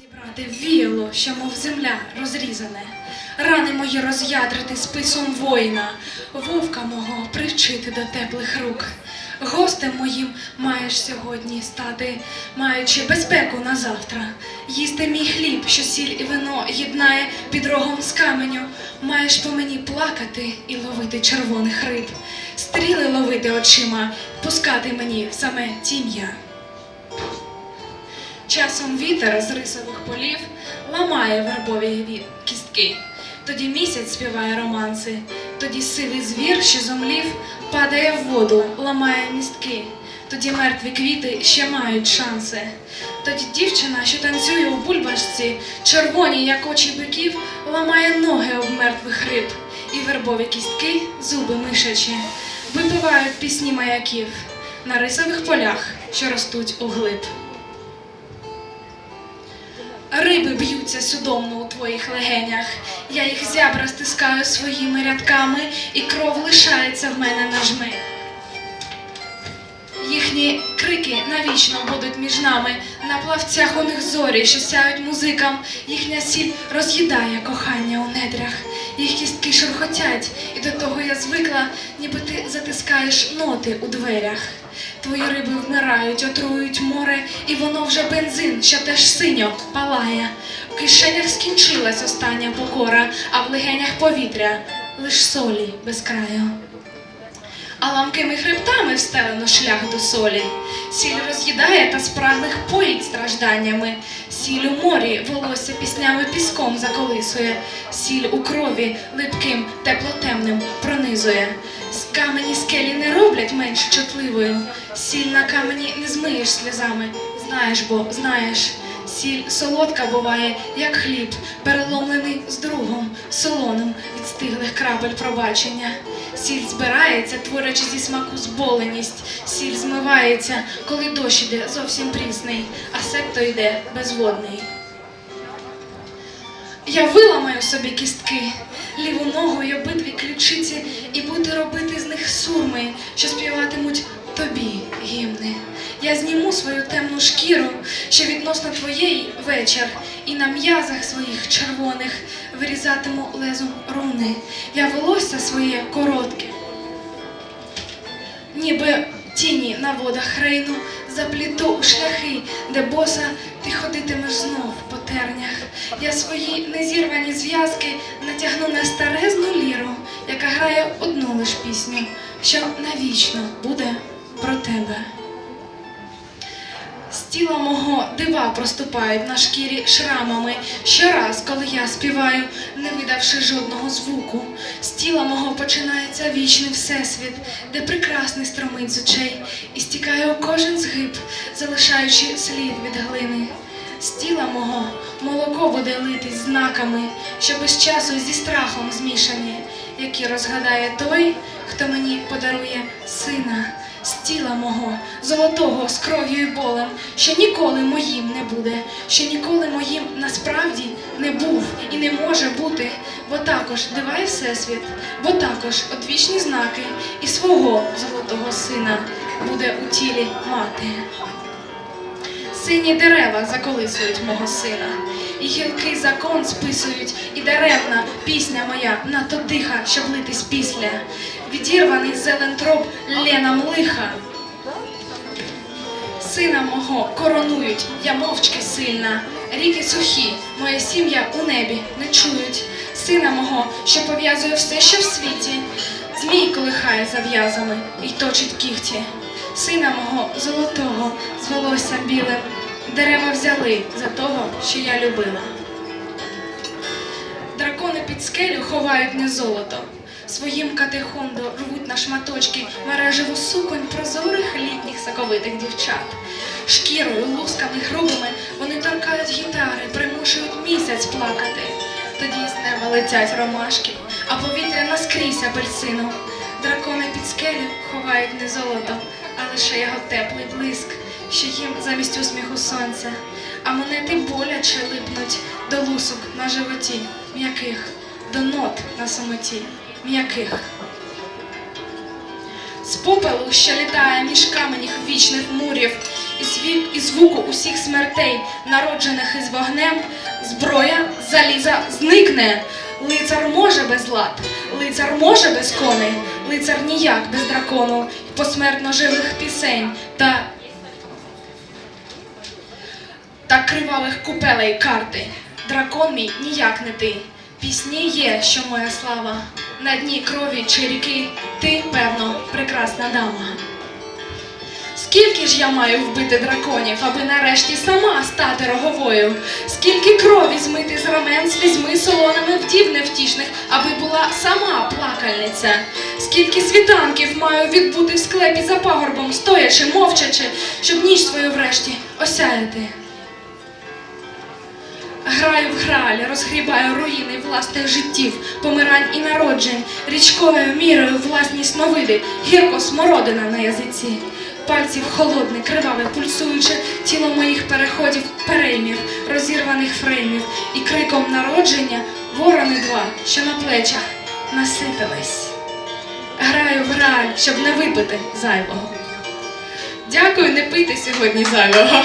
Зібрати віяло, що мов земля розрізане, рани мої роз'ядрити списом воїна, вовка мого привчити до теплих рук. Гостем моїм маєш сьогодні стати, маючи безпеку на завтра, їсти мій хліб, що сіль і вино єднає під рогом з каменю. Маєш по мені плакати і ловити червоних риб, стріли ловити очима, пускати мені саме тім'я. Часом вітер з рисових полів ламає вербові кістки. Тоді місяць співає романси, тоді сивий звір, що зомлів, падає в воду, ламає містки. Тоді мертві квіти ще мають шанси. Тоді дівчина, що танцює у бульбашці, червоні, як очі биків, ламає ноги об мертвих риб, і вербові кістки, зуби мишачі, випивають пісні маяків на рисових полях, що ростуть углиб. Риби б'ються судомно у твоїх легенях. Я їх зябра стискаю своїми рядками, і кров лишається в мене на жми. Їхні крики навічно будуть між нами. На плавцях у них зорі, що сяють музикам. Їхня сіль роз'їдає кохання у недрях. Їх кістки шурхотять, і до того я звикла, ніби ти затискаєш ноти у дверях. Твої риби вмирають, отруюють море, і воно вже бензин, що теж синьо палає. В кишенях скінчилась остання покора, а в легенях повітря лиш солі без краю. А ламкими хребтами встелено шлях до солі. Сіль роз'їдає та спраглих поїть стражданнями. Сіль у морі волосся піснями піском заколисує. Сіль у крові липким, теплотемним пронизує. З камені скелі не роблять менш чутливою. Сіль на камені не змиєш сльозами. Знаєш, бо знаєш. Сіль солодка буває, як хліб, переломлений з другом, солоним від стиглих крапель пробачення. Сіль збирається, творячи зі смаку зболеність. Сіль змивається, коли дощ іде зовсім прісний, а септо йде безводний. Я виламаю собі кістки, ліву ногу й обидві ключиці, і буду робити з них сурми, що гімни. Я зніму свою темну шкіру, що відносно твоєї вечір, і на м'язах своїх червоних вирізатиму лезом руни. Я волосся своє коротке, ніби тіні на водах рейну, запліту у шляхи, де боса ти ходитимеш знов по тернях. Я свої незірвані зв'язки натягну на старезну ліру, яка грає одну лиш пісню, що навічно буде про тебе. Тіла мого дива проступають на шкірі шрамами щораз, коли я співаю, не видавши жодного звуку. З тіла мого починається вічний всесвіт, де прекрасний стромить з очей, і стікає у кожен згиб, залишаючи слід від глини. З тіла мого молоко буде литись знаками, що без часу зі страхом змішані, які розгадає той, хто мені подарує сина з тіла мого, золотого з кров'ю і болем, що ніколи моїм не буде, що ніколи моїм насправді не був і не може бути, бо також дивай всесвіт, бо також одвічні знаки і свого золотого сина буде у тілі мати. Сині дерева заколисують мого сина, і гілки закон списують, і даремна пісня моя надто тиха, щоб литись після. Відірваний зелен троп ленам лиха. Сина мого коронують, я мовчки сильна. Ріки сухі, моя сім'я у небі не чують. Сина мого, що пов'язує все, що в світі. Змій колихає зав'язами і точить кігті. Сина мого золотого з волоссям білим. Дерева взяли за того, що я любила. Дракони під скелю ховають не золото. Своїм катехондо рвуть на шматочки мережеву суконь прозорих літніх соковитих дівчат. Шкірою, лусками грубими вони торкають гітари, примушують місяць плакати. Тоді з неба летять ромашки, а повітря наскрізь апельсину. Дракони під скелю ховають не золото, а лише його теплий блиск, що їм замість усміху сонця. А монети боляче липнуть до лусок на животі, м'яких, до нот на самоті, м'яких. З попелу, що літає між каменіх вічних мурів, і, звік, і звуку усіх смертей, народжених із вогнем, зброя заліза зникне. Лицар може без лад, лицар може без коней, лицар ніяк без дракону, посмертно живих пісень та та кривавих купелей карти. Дракон мій ніяк не ти. Пісні є, що моя слава. На дні крові чи ріки ти, певно, прекрасна дама. Скільки ж я маю вбити драконів, аби нарешті сама стати роговою? Скільки крові змити з рамен слізьми солоними вдів невтішних, аби була сама плакальниця? Скільки світанків маю відбути в склепі за пагорбом, стоячи, мовчачи, щоб ніч свою врешті осяяти? Граю в граль, розгрібаю руїни власних життів, помирань і народжень, річковою мірою власні сновиди, гірко смородина на язиці. Пальців холодне, криваве, пульсуюче тіло моїх переходів, переймів, розірваних фреймів, і криком народження ворони два, що на плечах наситились. Граю в граль, щоб не випити зайвого. Дякую, не пийте сьогодні зайвого.